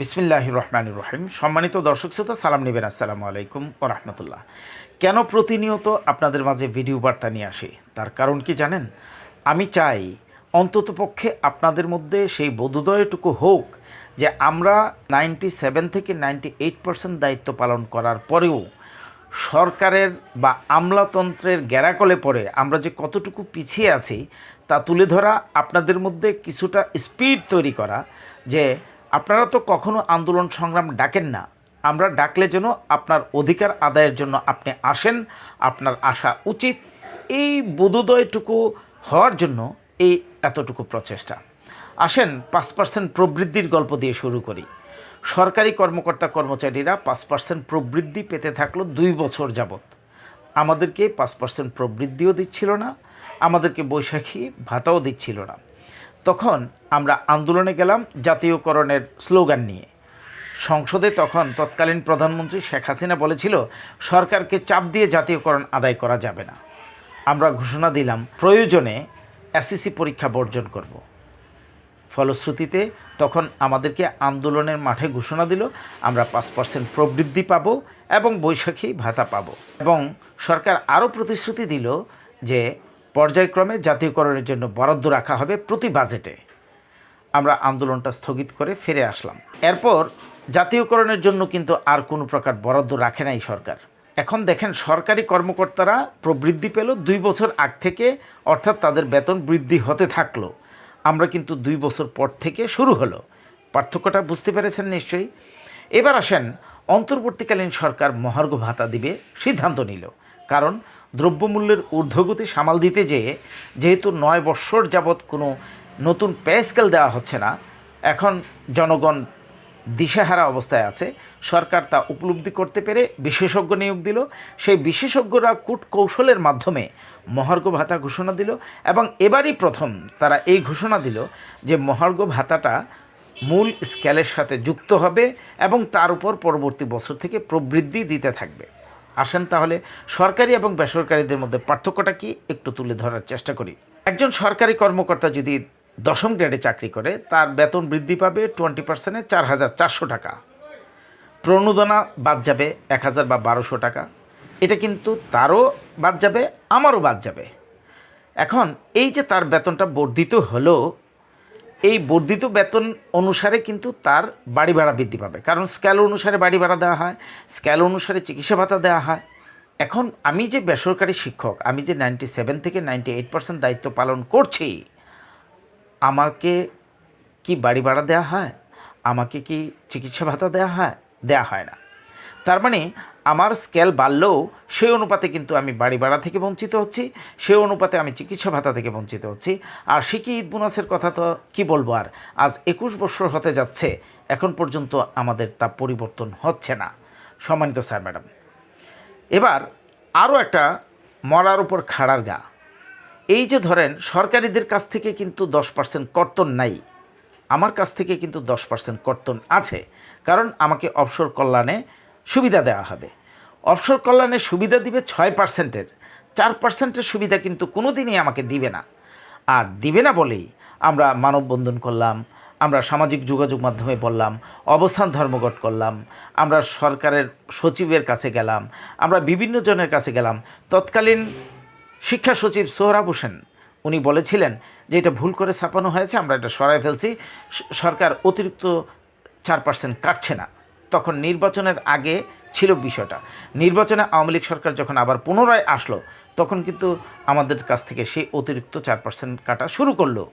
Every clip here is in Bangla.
বিসমিল্লাহ রহমান রহিম। সম্মানিত দর্শক শ্রোতা, সালাম নেবেন। আসসালামু আলাইকুম ও রহমতুল্লাহ। কেন প্রতিনিয়ত আপনাদের মাঝে ভিডিও বার্তা নিয়ে আসি? তার কারণ কি জানেন? আমি চাই অন্ততপক্ষে আপনাদের মধ্যে সেই বোধোদয়টুকু হোক যে আমরা নাইনটি সেভেন থেকে নাইনটি এইট পার্সেন্ট দায়িত্ব পালন করার পরেও সরকারের বা আমলাতন্ত্রের গ্যারাকলে পড়ে আমরা যে কতটুকু পিছিয়ে আছি তা তুলে ধরা আপনাদের মধ্যে কিছুটা স্পিড তৈরি করা যে আপনারা তো কখনো আন্দোলন সংগ্রাম ডাকেন না। আমরা ডাকলে যেন আপনার অধিকার আদায়ের জন্য আপনি আসেন, আপনার আসা উচিত। এই বোধোদয়টুকু হওয়ার জন্য এই এতটুকু প্রচেষ্টা। আসেন, পাঁচ পার্সেন্ট প্রবৃদ্ধির গল্প দিয়ে শুরু করি। সরকারি কর্মকর্তা কর্মচারীরা পাঁচ পার্সেন্ট প্রবৃদ্ধি পেতে থাকল দুই বছর যাবৎ। আমাদেরকে পাঁচ পার্সেন্ট প্রবৃদ্ধিও দিচ্ছিল না, আমাদেরকে বৈশাখী ভাতাও দিচ্ছিল না। তখন আমরা আন্দোলনে গেলাম জাতীয়করণের স্লোগান নিয়ে। সংসদে তখন তৎকালীন প্রধানমন্ত্রী শেখ হাসিনা বলেছিল, সরকারকে চাপ দিয়ে জাতীয়করণ আদায় করা যাবে না। আমরা ঘোষণা দিলাম, প্রয়োজনে এসএসসি পরীক্ষা বর্জন করব। ফলশ্রুতিতে তখন আমাদেরকে আন্দোলনের মাঠে ঘোষণা দিল, আমরা পাঁচ পার্সেন্ট প্রবৃদ্ধি পাব এবং বৈশাখী ভাতা পাব। এবং সরকার আরও প্রতিশ্রুতি দিল যে পর্যায়ক্রমে জাতীয়করণের জন্য বরাদ্দ রাখা হবে প্রতি বাজেটে। আমরা আন্দোলনটা স্থগিত করে ফিরে আসলাম। এরপর জাতীয়করণের জন্য কিন্তু আর কোনো প্রকার বরাদ্দ রাখে নাই সরকার। এখন দেখেন সরকারি কর্মকর্তারা প্রবৃদ্ধি পেল দুই বছর আগ থেকে, অর্থাৎ তাদের বেতন বৃদ্ধি হতে থাকল। আমরা কিন্তু দুই বছর পর থেকে শুরু হলো। পার্থক্যটা বুঝতে পেরেছেন নিশ্চয়ই? এবার আসেন, অন্তর্বর্তীকালীন সরকার মহার্ঘ ভাতা দিবে সিদ্ধান্ত নিল। কারণ দ্রব্যমূল্যের ঊর্ধ্বগতি সামাল দিতে যেয়ে যেহেতু নয় বৎসর যাবৎ কোনো নতুন পে স্কেল দেওয়া হচ্ছে না, এখন জনগণ দিশেহারা অবস্থায় আছে। সরকার তা উপলব্ধি করতে পেরে বিশেষজ্ঞ নিয়োগ দিল। সেই বিশেষজ্ঞরা কূট কৌশলের মাধ্যমে মহার্ঘ ভাতা ঘোষণা দিল এবং এবারই প্রথম তারা এই ঘোষণা দিল যে মহার্ঘ ভাতাটা মূল স্কেলের সাথে যুক্ত হবে এবং তার উপর পরবর্তী বছর থেকে প্রবৃদ্ধি দিতে থাকবে। আসেন তাহলে সরকারি এবং বেসরকারিদের মধ্যে পার্থক্যটা কি? একটু তুলে ধরার চেষ্টা করি। একজন সরকারি কর্মকর্তা যদি দশম গ্রেডে চাকরি করে, তার বেতন বৃদ্ধি পাবে টোয়েন্টি পার্সেন্টে চার হাজার চারশো টাকা। প্রণোদনা বাদ যাবে এক হাজার বা বারোশো টাকা। এটা কিন্তু তারও বাদ যাবে, আমারও বাদ যাবে। এখন এই যে তার বেতনটা বর্ধিত হলো এই বর্ধিত বেতন অনুসারে কিন্তু তার বাড়ি ভাড়া বৃদ্ধি পাবে। কারণ স্কেল অনুসারে বাড়ি ভাড়া দেওয়া হয় স্কেল অনুসারে চিকিৎসা ভাতা দেওয়া হয়। এখন আমি যে বেসরকারি শিক্ষক, আমি যে নাইনটি সেভেন থেকে নাইনটি এইট পার্সেন্ট দায়িত্ব পালন করছি, আমাকে কি বাড়ি ভাড়া দেওয়া হয়? আমাকে কি চিকিৎসা ভাতা দেওয়া হয়? দেওয়া হয় না। তার মানে আমার স্কেল বাড়লেও সেই অনুপাতে কিন্তু আমি বাড়ি ভাড়া থেকে বঞ্চিত হচ্ছি, সেই অনুপাতে আমি চিকিৎসা ভাতা থেকে বঞ্চিত হচ্ছি। আর শিকি ঈদ বোনাসের কথা তো কি বলব আর? আজ একুশ বছর হতে যাচ্ছে, এখন পর্যন্ত আমাদের তা পরিবর্তন হচ্ছে না। সম্মানিত স্যার, ম্যাডাম। এবার আরও একটা মরার উপর খাড়ার গা। এই যে ধরেন, সরকারিদের কাছ থেকে কিন্তু দশ পার্সেন্ট কর্তন নাই। আমার কাছ থেকে কিন্তু দশ পার্সেন্ট কর্তন আছে। কারণ আমাকে অবসর কল্যাণে সুবিধা দেওয়া হবে। অবসর কল্যাণে সুবিধা দিবে ছয় পার্সেন্টের। চার পার্সেন্টের সুবিধা কিন্তু কোনো দিনই আমাকে দিবে না। আর দিবে না বলেই আমরা মানববন্ধন করলাম, আমরা সামাজিক যোগাযোগ মাধ্যমে বললাম, অবস্থান ধর্মঘট করলাম, আমরা সরকারের সচিবের কাছে গেলাম, আমরা বিভিন্ন জনের কাছে গেলাম। তৎকালীন শিক্ষা সচিব সোহরাব হোসেন, উনি বলেছিলেন যে এটা ভুল করে ছাপানো হয়েছে, আমরা এটা সরাই ফেলছি সরকার অতিরিক্ত চার পার্সেন্ট কাটছে না। তখন নির্বাচনের আগে ছিল বিষয়টা। নির্বাচনে আওয়ামী লীগ সরকার যখন আবার পুনরায় আসলো, তখন কিন্তু আমাদের কাছ থেকে সেই অতিরিক্ত চার পার্সেন্ট কাটা শুরু করল।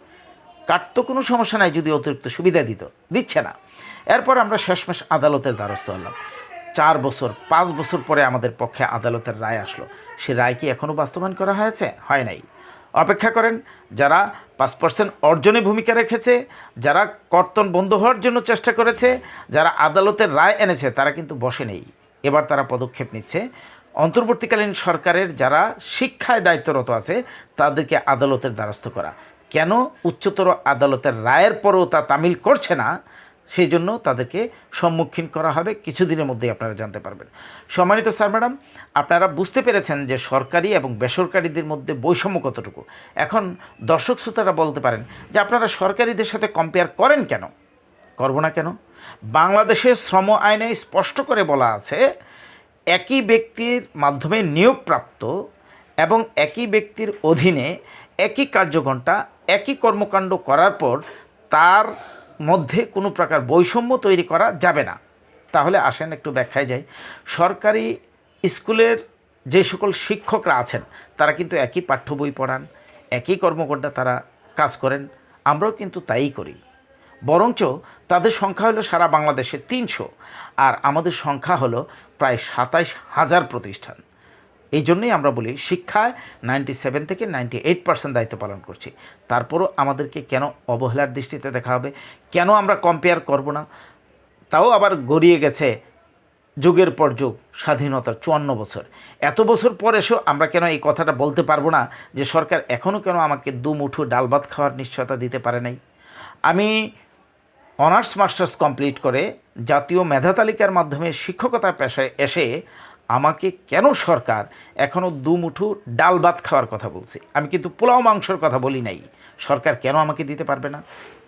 কাটতো কোনো সমস্যা নাই, যদি অতিরিক্ত সুবিধা দিত, দিচ্ছে না। এরপর আমরা শেষমেশ আদালতের দ্বারস্থ হলাম। চার বছর, পাঁচ বছর পরে আমাদের পক্ষে আদালতের রায় আসলো। সে রায় কি এখনও বাস্তবায়ন করা হয়েছে? হয় নাই। অপেক্ষা করেন, যারা পাঁচ পার্সেন্ট অর্জনে ভূমিকা রেখেছে, যারা কর্তন বন্ধ হওয়ার জন্য চেষ্টা করেছে, যারা আদালতের রায় এনেছে, তারা কিন্তু বসে নেই। এবার তারা পদক্ষেপ নিচ্ছে। অন্তর্বর্তীকালীন সরকারের যারা শিক্ষায় দায়িত্বরত আছে, তাদেরকে আদালতের দ্বারস্থ করা। কেন উচ্চতর আদালতের রায়ের পরও তা তামিল করছে না? সেই জন্য তাদেরকে সম্মুখীন করা হবে। কিছুদিনের মধ্যেই আপনারা জানতে পারবেন। সম্মানিত স্যার, ম্যাডাম, আপনারা বুঝতে পেরেছেন যে সরকারি এবং বেসরকারিদের মধ্যে বৈষম্য কতটুকু। এখন দর্শক শ্রোতারা বলতে পারেন যে আপনারা সরকারিদের সাথে কম্পেয়ার করেন কেন? করব না কেন? বাংলাদেশের শ্রম আইনে স্পষ্ট করে বলা আছে, একই ব্যক্তির মাধ্যমে নিয়োগপ্রাপ্ত এবং একই ব্যক্তির অধীনে একই কার্যঘণ্টা, একই কর্মকাণ্ড করার পর তার মধ্যে কোনো প্রকার বৈষম্য তৈরি করা যাবে না। তাহলে আসেন একটু ব্যাখ্যায় যাই। সরকারি স্কুলের যে সকল শিক্ষকরা আছেন, তারা কিন্তু একই পাঠ্য বই পড়ান, একই কর্মকর্তা তারা কাজ করেন, আমরাও কিন্তু তাই করি। বরঞ্চ তাদের সংখ্যা হলো সারা বাংলাদেশে তিনশো, আর আমাদের সংখ্যা হলো প্রায় সাতাইশ হাজার প্রতিষ্ঠান। এই জন্যই আমরা বলি শিক্ষায় নাইনটি সেভেন থেকে নাইনটি এইট পার্সেন্ট দায়িত্ব পালন করছি। তারপরও আমাদেরকে কেন অবহেলার দৃষ্টিতে দেখা হবে? কেন আমরা কম্পেয়ার করব না? তাও আবার গড়িয়ে গেছে যুগের পর যুগ, স্বাধীনতার চুয়ান্ন বছর। এত বছর পর এসেও আমরা কেন এই কথাটা বলতে পারব না যে সরকার এখনও কেন আমাকে দু মুঠো ডাল ভাত খাওয়ার নিশ্চয়তা দিতে পারে নাই? আমি অনার্স মাস্টার্স কমপ্লিট করে জাতীয় মেধা তালিকার মাধ্যমে শিক্ষকতা পেশায় এসে আমাকে কেন সরকার এখনও দু মুঠো ডাল ভাত খাওয়ার কথা বলছে? আমি কিন্তু পোলাও মাংসর কথা বলি নাই। সরকার কেন আমাকে দিতে পারবে না?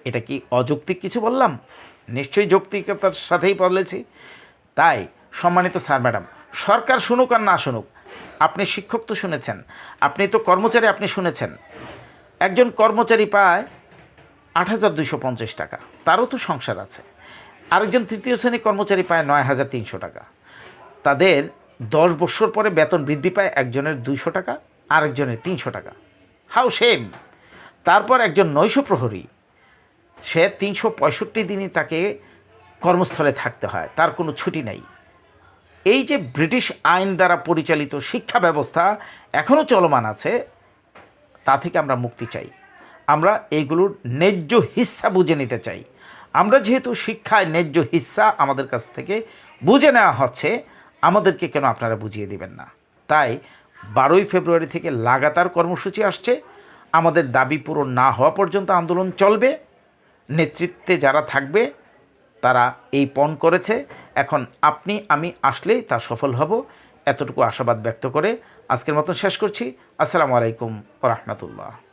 এটা কি অযৌক্তিক কিছু বললাম? নিশ্চয়ই যৌক্তিকতার সাথেই বলেছি। তাই সম্মানিত স্যার, ম্যাডাম, সরকার শুনুক আর না শুনুক, আপনি শিক্ষক তো শুনেছেন, আপনি তো কর্মচারী আপনি শুনেছেন। একজন কর্মচারী পায় আট হাজার দুশো পঞ্চাশ টাকা, তারও তো সংসার আছে। আরেকজন তৃতীয় শ্রেণি কর্মচারী পায় নয় হাজার তিনশো টাকা। তাদের দশ বছর পরে বেতন বৃদ্ধি পায় একজনের দুইশো টাকা, আরেকজনের তিনশো টাকা। হাউ সেম তারপর একজন নৈশ প্রহরী, সে তিনশো পঁয়ষট্টি দিনই তাকে কর্মস্থলে থাকতে হয়, তার কোনো ছুটি নাই। এই যে ব্রিটিশ আইন দ্বারা পরিচালিত শিক্ষা ব্যবস্থা এখনও চলমান আছে, তা থেকে আমরা মুক্তি চাই। আমরা এইগুলোর ন্যায্য হিস্সা বুঝে নিতে চাই। আমরা যেহেতু শিক্ষায় ন্যায্য হিস্সা আমাদের কাছ থেকে বুঝে নেওয়া হচ্ছে আমাদেরকে কেন আপনারা বুঝিয়ে দিবেন না? তাই বারোই ফেব্রুয়ারি থেকে লাগাতার কর্মসূচি আসছে। আমাদের দাবি পূরণ না হওয়া পর্যন্ত আন্দোলন চলবে। নেতৃত্বে যারা থাকবে, তারা এই পণ করেছে। এখন আপনি, আমি আসলেই তা সফল হব এতটুকু আশাবাদ ব্যক্ত করে আজকের মতন শেষ করছি। আসসালামু আলাইকুম রহমতুল্লাহ।